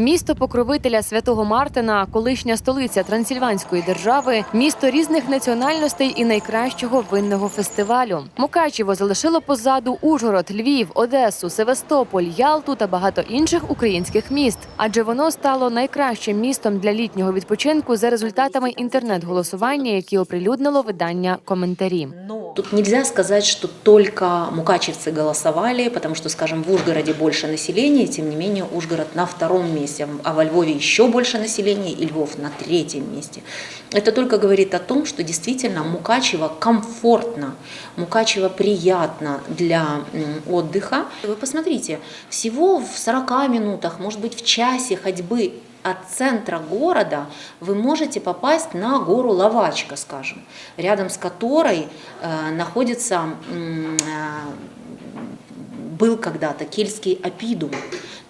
Місто покровителя святого Мартина, колишня столиця Трансильванської держави, місто різних національностей і найкращого винного фестивалю. Мукачево залишило позаду Ужгород, Львів, Одесу, Севастополь, Ялту та багато інших українських міст, адже воно стало найкращим містом для літнього відпочинку за результатами інтернет-голосування, які оприлюднило видання коментарі. Тут нельзя сказать, что только мукачевцы голосовали, потому что, скажем, в Ужгороде больше населения, тем не менее Ужгород на втором месте, а во Львове еще больше населения и Львов на третьем месте. Это только говорит о том, что действительно Мукачево комфортно, Мукачево приятно для отдыха. Вы посмотрите, всего в 40 минутах, может быть в часе ходьбы от центра города вы можете попасть на гору Лавачка, скажем, рядом с которой э, находится, м, э, был когда-то кельтский опидум.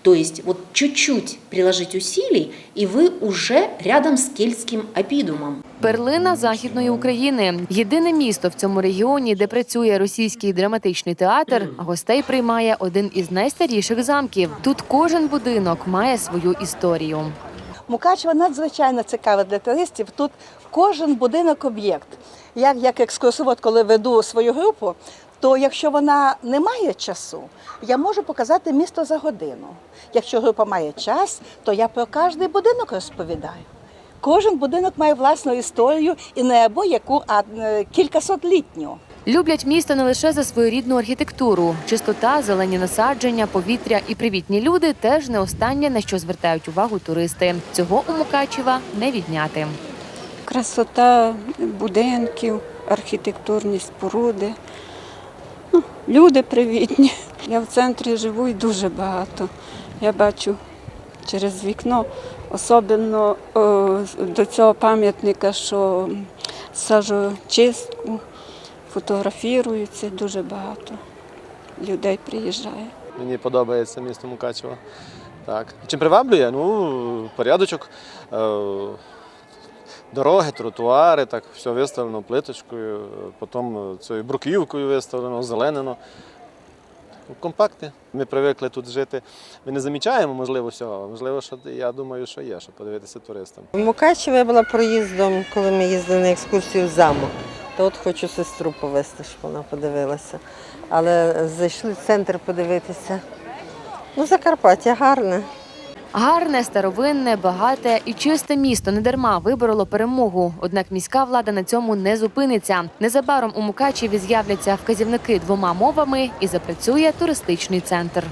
То есть вот чуть-чуть приложить усилий, и вы уже рядом с кельтским опидумом. Перлина західної України єдине місто в цьому регіоні, де працює російський драматичний театр. Гостей приймає один із найстаріших замків. Тут кожен будинок має свою історію. Мукачево надзвичайно цікаве для туристів. Тут кожен будинок об'єкт. Я як екскурсовод, коли веду свою групу, то якщо вона не має часу, я можу показати місто за годину. Якщо група має час, то я про кожний будинок розповідаю. Кожен будинок має власну історію і не або яку, а е, кількасотлітню. Люблять місто не лише за свою рідну архітектуру, чистота, зелені насадження, повітря і привітні люди теж не останнє на що звертають увагу туристи. Цього у Мукачева не відняти. красота будинків, архітектурні споруди. Люди привітні. Я в центрі живу і дуже багато. Я бачу через вікно, особливо до цього пам'ятника, що сажу чистку, фотографіруються, дуже багато людей приїжджає. Мені подобається місто Мукачево. Так. Чим приваблює? Ну, порядочок, е, дороги, тротуари, так, все виставлено плиточкою, потім е, цією бруківкою виставлено, озеленено. Компактне. Ми привикли тут жити. Ми не замічаємо, можливо, всього. Можливо, що я думаю, що є, що подивитися туристам. В Мукачево була проїздом, коли ми їздили на екскурсію в замок. То от хочу сестру повезти, щоб вона подивилася. Але зайшли в центр подивитися. Ну, Закарпаття гарне. Гарне, старовинне, багате і чисте місто недарма вибороло перемогу. Однак міська влада на цьому не зупиниться. Незабаром у Мукачеві з'являться вказівники двома мовами і запрацює туристичний центр.